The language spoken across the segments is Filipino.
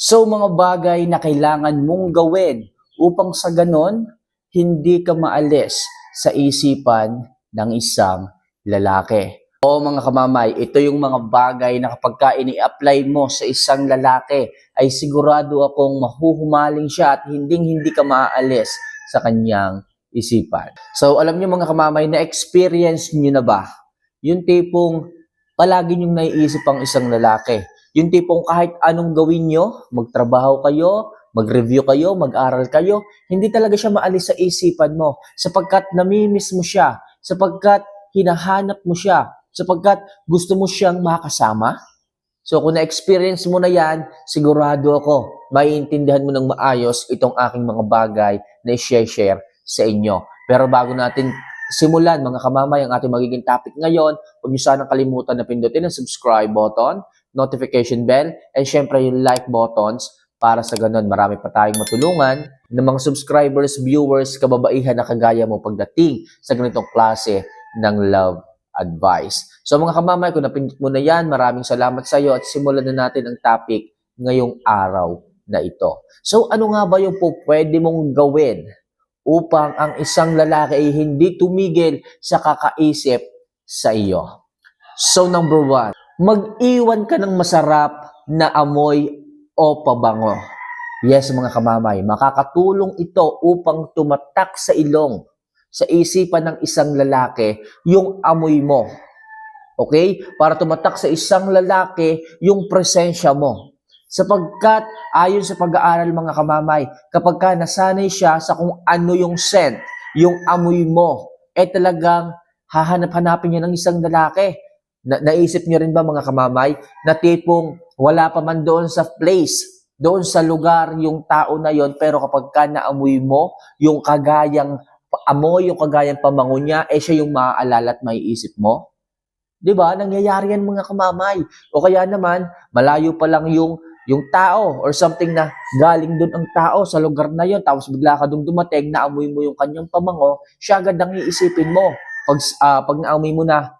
So mga bagay na kailangan mong gawin upang sa ganon, hindi ka maalis sa isipan ng isang lalaki. O mga kamamay, ito yung mga bagay na kapag ka ini-apply mo sa isang lalaki, ay sigurado akong mahuhumaling siya at hinding hindi ka maaalis sa kanyang isipan. So alam niyo mga kamamay, na-experience niyo na ba? Yung tipong palagi niyong naiisip ang isang lalaki. Yung tipong kahit anong gawin niyo, magtrabaho kayo, mag-review kayo, mag-aral kayo, hindi talaga siya maalis sa isipan mo sapagkat namimiss mo siya, sapagkat hinahanap mo siya, sapagkat gusto mo siyang makasama. So kung na-experience mo na yan, sigurado ako, maiintindihan mo ng maayos itong aking mga bagay na i-share sa inyo. Pero bago natin simulan, mga kamamay, ang ating magiging topic ngayon, huwag niyo sanang kalimutan na pindutin ang subscribe button, notification bell, and syempre yung like buttons para sa ganun marami pa tayong matulungan ng mga subscribers, viewers, kababaihan na kagaya mo pagdating sa ganitong klase ng love advice. So mga kamamay, kung napindot mo na yan, maraming salamat sa iyo at simulan na natin ang topic ngayong araw na ito. So ano nga ba yung po pwede mong gawin upang ang isang lalaki ay hindi tumigil sa kakaisip sa iyo? So number one, mag-iwan ka ng masarap na amoy o pabango. Yes, mga kamamay, makakatulong ito upang tumatak sa ilong, sa isipan ng isang lalaki, yung amoy mo. Okay? Para tumatak sa isang lalaki, yung presensya mo. Sapagkat, ayon sa pag-aaral mga kamamay, kapag ka nasanay siya sa kung ano yung scent, yung amoy mo, eh talagang hahanap-hanapin niya ng isang lalaki. Na- naisip niyo rin ba mga kamamay, na tipong wala pa man doon sa place, doon sa lugar yung tao na yon pero kapag ka naamoy mo, yung kagayang amoy, yung kagayang pamango niya, eh siya yung maaalala at maiisip mo. 'Di ba? Nangyayari yan mga kamamay. O kaya naman, malayo pa lang yung yung tao or something na galing doon ang tao sa lugar na yon tapos bigla ka doon dumating, naamoy mo yung kanyang pamango, siya agad ang iisipin mo. Pag, ah, pag naamoy mo na,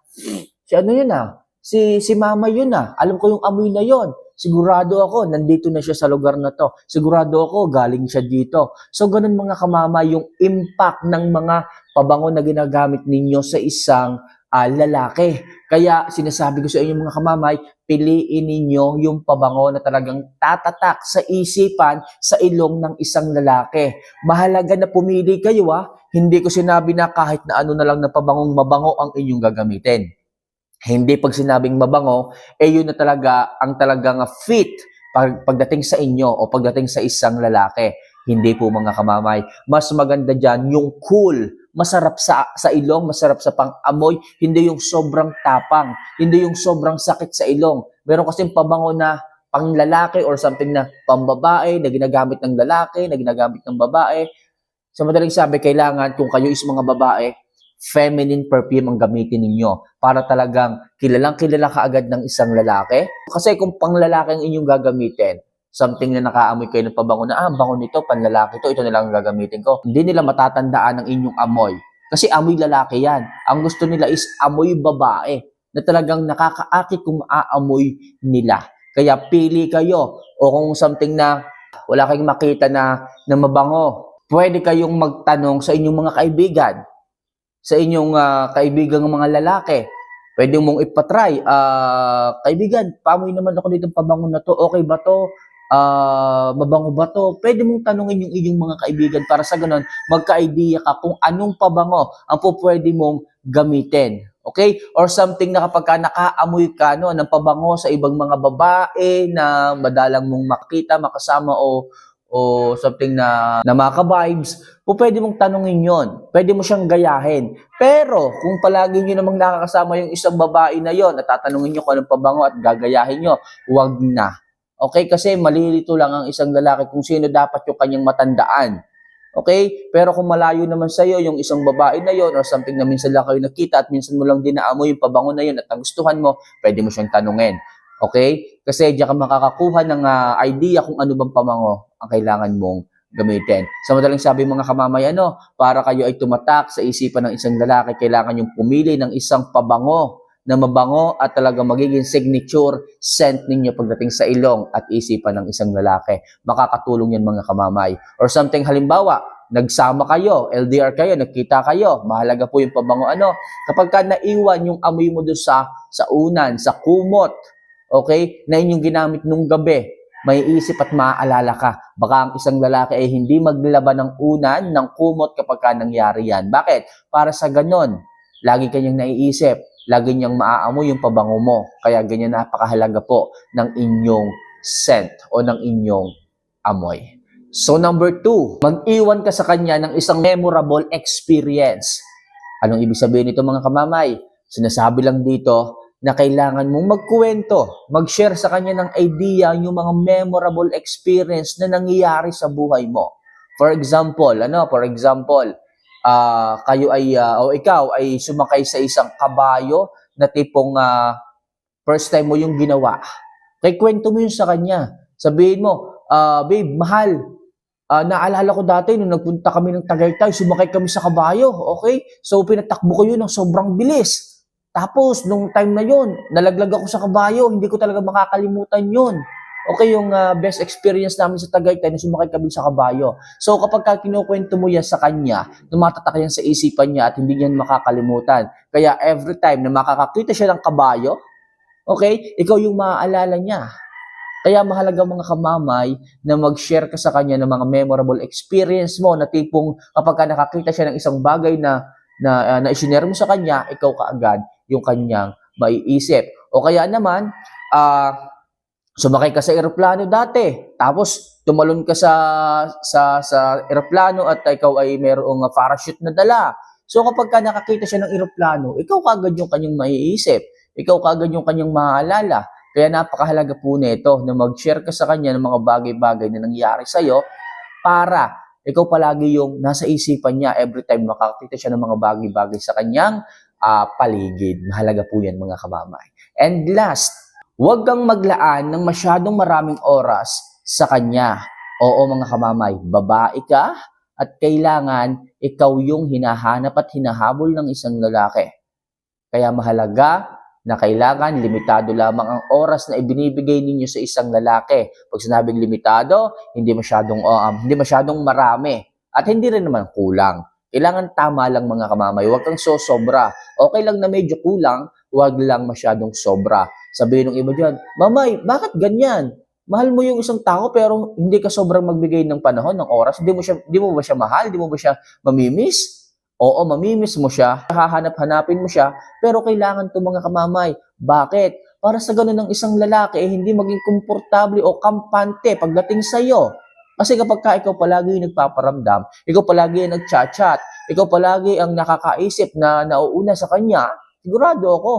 si ano yun ah, si, si mama yun ah, alam ko yung amoy na yon sigurado ako, nandito na siya sa lugar na to. Sigurado ako, galing siya dito. So, ganun mga kamama, yung impact ng mga pabango na ginagamit ninyo sa isang ah, lalaki. Kaya sinasabi ko sa inyo mga kamamay, piliin ninyo yung pabango na talagang tatatak sa isipan, sa ilong ng isang lalaki. Mahalaga na pumili kayo ah. Hindi ko sinabi na kahit na ano na lang na pabangong mabango ang inyong gagamitin. Hindi pag sinabing mabango, eh yun na talaga ang talagang fit pag, pagdating sa inyo o pagdating sa isang lalaki. Hindi po mga kamamay. Mas maganda dyan yung cool, masarap sa, sa ilong, masarap sa pang-amoy, hindi yung sobrang tapang, hindi yung sobrang sakit sa ilong. Meron kasing pabango na pang lalaki or something na pambabae na ginagamit ng lalaki, na ginagamit ng babae. Sa madaling sabi, kailangan kung kayo is mga babae, feminine perfume ang gamitin ninyo para talagang kilalang kilala ka agad ng isang lalaki. Kasi kung pang lalaki ang inyong gagamitin, something na nakaamoy kayo ng pabango na, ah, bango nito, panlalaki to, ito na lang ang gagamitin ko. Hindi nila matatandaan ang inyong amoy. Kasi amoy lalaki yan. Ang gusto nila is amoy babae na talagang nakakaakit kung aamoy nila. Kaya pili kayo o kung something na wala kayong makita na, na mabango, pwede kayong magtanong sa inyong mga kaibigan sa inyong ah, kaibigang mga lalaki. Pwede mong ipatry. Ah, kaibigan, pamoy naman ako dito pabango na to. Okay ba to? Ah, mabango ba to? Pwede mong tanungin yung inyong mga kaibigan para sa ganun, magka-idea ka kung anong pabango ang po pwede mong gamitin. Okay? Or something na kapag ka nakaamoy ka no, ng pabango sa ibang mga babae na madalang mong makita, makasama o o something na, na maka-vibes, po pwede mong tanungin yon. Pwede mo siyang gayahin. Pero, kung palagi nyo namang nakakasama yung isang babae na yon at tatanungin nyo kung anong pabango at gagayahin nyo, huwag na. Okay? Kasi malilito lang ang isang lalaki kung sino dapat yung kanyang matandaan. Okay? Pero kung malayo naman sa'yo yung isang babae na yon or something na minsan lang kayo nakita at minsan mo lang dinaamoy yung pabango na yon at nagustuhan mo, pwede mo siyang tanungin. Okay? Kasi diyan ka makakakuha ng ah, idea kung ano bang pamango ang kailangan mong gamitin. Sa madaling sabi mga kamamay, ano, para kayo ay tumatak sa isipan ng isang lalaki, kailangan yung pumili ng isang pabango na mabango at talaga magiging signature scent ninyo pagdating sa ilong at isipan ng isang lalaki. Makakatulong yan mga kamamay. Or something halimbawa, nagsama kayo, LDR kayo, nagkita kayo, mahalaga po yung pabango ano. Kapag ka naiwan yung amoy mo doon sa, sa unan, sa kumot, okay, na inyong ginamit nung gabi, may isip at maaalala ka. Baka ang isang lalaki ay hindi maglaban ng unan, ng kumot kapag ka nangyari yan. Bakit? Para sa ganon, lagi kanyang naiisip, lagi niyang maaamoy yung pabango mo. Kaya ganyan napakahalaga po ng inyong scent o ng inyong amoy. So number two, mag-iwan ka sa kanya ng isang memorable experience. Anong ibig sabihin nito mga kamamay? Sinasabi lang dito na kailangan mong magkuwento, mag-share sa kanya ng idea yung mga memorable experience na nangyayari sa buhay mo. For example, ano, for example, ah kayo ay ah, o ikaw ay sumakay sa isang kabayo na tipong ah, first time mo yung ginawa. Kaya kwento mo yun sa kanya. Sabihin mo, ah, babe, mahal, ah, naalala ko dati nung nagpunta kami ng Tagaytay, sumakay kami sa kabayo, okay? So pinatakbo ko yun ng sobrang bilis. Tapos, nung time na yun, nalaglag ako sa kabayo, hindi ko talaga makakalimutan yun. Okay, yung ah, best experience namin sa Tagaytay na sumakay kami sa kabayo. So kapag ka kinukwento mo yan sa kanya, tumatatak yan sa isipan niya at hindi niya makakalimutan. Kaya every time na makakakita siya ng kabayo, okay, ikaw yung maaalala niya. Kaya mahalaga mga kamamay na mag-share ka sa kanya ng mga memorable experience mo na tipong kapag ka nakakita siya ng isang bagay na na, uh, na isinare mo sa kanya, ikaw kaagad yung kanyang maiisip. O kaya naman, ah sumakay ka sa eroplano dati, tapos tumalon ka sa sa sa eroplano at ikaw ay mayroong uh, parachute na dala. So kapag ka nakakita siya ng eroplano, ikaw kaagad yung kanyang maiisip. Ikaw kaagad yung kanyang maaalala. Kaya napakahalaga po nito na mag-share ka sa kanya ng mga bagay-bagay na nangyari sa iyo para ikaw palagi yung nasa isipan niya every time makakita siya ng mga bagay-bagay sa kanyang ah, paligid. Mahalaga po yan mga kamamay. And last, huwag kang maglaan ng masyadong maraming oras sa kanya. Oo mga kamamay, babae ka at kailangan ikaw yung hinahanap at hinahabol ng isang lalaki. Kaya mahalaga na kailangan limitado lamang ang oras na ibinibigay ninyo sa isang lalaki. Pag sinabing limitado, hindi masyadong um, hindi masyadong marami at hindi rin naman kulang. Kailangan tama lang mga kamamay, huwag kang sosobra. Okay lang na medyo kulang, huwag lang masyadong sobra. Sabihin ng iba diyan, "Mamay, bakit ganyan? Mahal mo yung isang tao pero hindi ka sobrang magbigay ng panahon, ng oras. Hindi mo siya hindi mo ba siya mahal? Hindi mo ba siya mamimiss?" Oo, mamimiss mo siya, hahanap-hanapin mo siya, pero kailangan to mga kamamay. Bakit? Para sa ganun ng isang lalaki, eh, hindi maging komportable o kampante pagdating sa iyo. Kasi kapag ka ikaw palagi yung nagpaparamdam, ikaw palagi yung nagchat-chat, ikaw palagi ang nakakaisip na nauuna sa kanya, sigurado ako,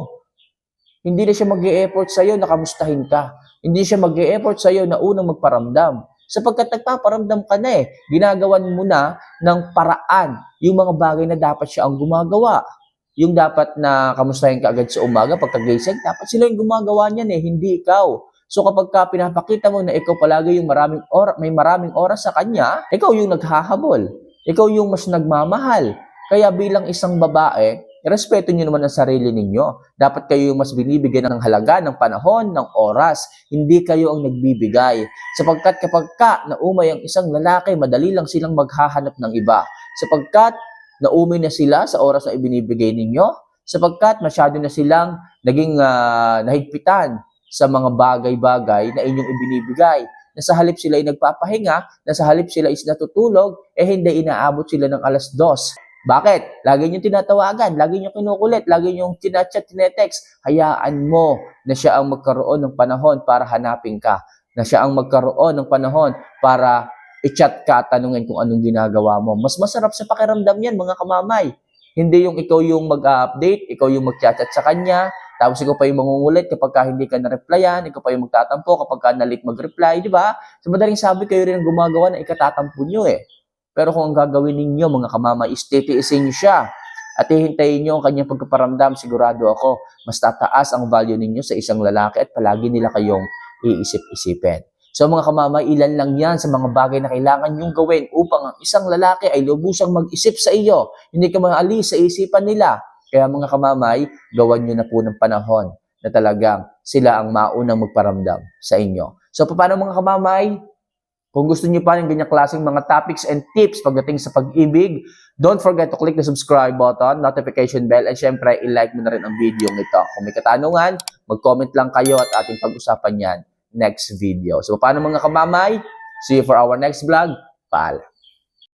hindi na siya mag effort sa iyo na kamustahin ka. Hindi siya mag effort sa iyo na unang magparamdam. Sapagkat nagpaparamdam ka na eh, ginagawan mo na ng paraan yung mga bagay na dapat siya ang gumagawa. Yung dapat na kamustahin ka agad sa umaga, pagkagising, dapat sila yung gumagawa niyan eh, hindi ikaw. So kapag ka pinapakita mo na ikaw palagi yung maraming oras, may maraming oras sa kanya, ikaw yung naghahabol. Ikaw yung mas nagmamahal. Kaya bilang isang babae, respeto niyo naman ang sarili ninyo. Dapat kayo yung mas binibigyan ng halaga, ng panahon, ng oras. Hindi kayo ang nagbibigay. Sapagkat kapag ka naumay ang isang lalaki, madali lang silang maghahanap ng iba. Sapagkat naumay na sila sa oras na ibinibigay ninyo. Sapagkat masyado na silang naging ah, nahigpitan sa mga bagay-bagay na inyong ibinibigay. Na sa halip sila ay nagpapahinga, na sa halip sila is natutulog, eh hindi inaabot sila ng alas dos. Bakit? Lagi niyong tinatawagan, lagi niyong kinukulit, lagi niyong tinachat, tinetext. Hayaan mo na siya ang magkaroon ng panahon para hanapin ka. Na siya ang magkaroon ng panahon para i-chat ka tanungin kung anong ginagawa mo. Mas masarap sa pakiramdam yan, mga kamamay. Hindi yung ikaw yung mag-update, ikaw yung mag-chat sa kanya, tapos ikaw pa yung mangungulit kapag ka hindi ka na-replyan, ikaw pa yung magtatampo kapag ka nalit mag-reply, di ba? Sa madaling sabi, kayo rin ang gumagawa na ikatatampo nyo eh. Pero kung ang gagawin ninyo, mga kamama, is titiisin nyo siya at hihintayin nyo ang kanyang pagkaparamdam, sigurado ako, mas tataas ang value ninyo sa isang lalaki at palagi nila kayong iisip-isipin. So mga kamama, ilan lang yan sa mga bagay na kailangan nyong gawin upang ang isang lalaki ay lubusang mag-isip sa iyo. Hindi ka maalis sa isipan nila. Kaya mga kamamay, gawan nyo na po ng panahon na talagang sila ang maunang magparamdam sa inyo. So, paano mga kamamay? Kung gusto niyo pa ng ganyang klaseng mga topics and tips pagdating sa pag-ibig, don't forget to click the subscribe button, notification bell, and syempre, i-like mo na rin ang video ito. Kung may katanungan, mag-comment lang kayo at ating pag-usapan yan next video. So, paano mga kamamay? See you for our next vlog. Paalam.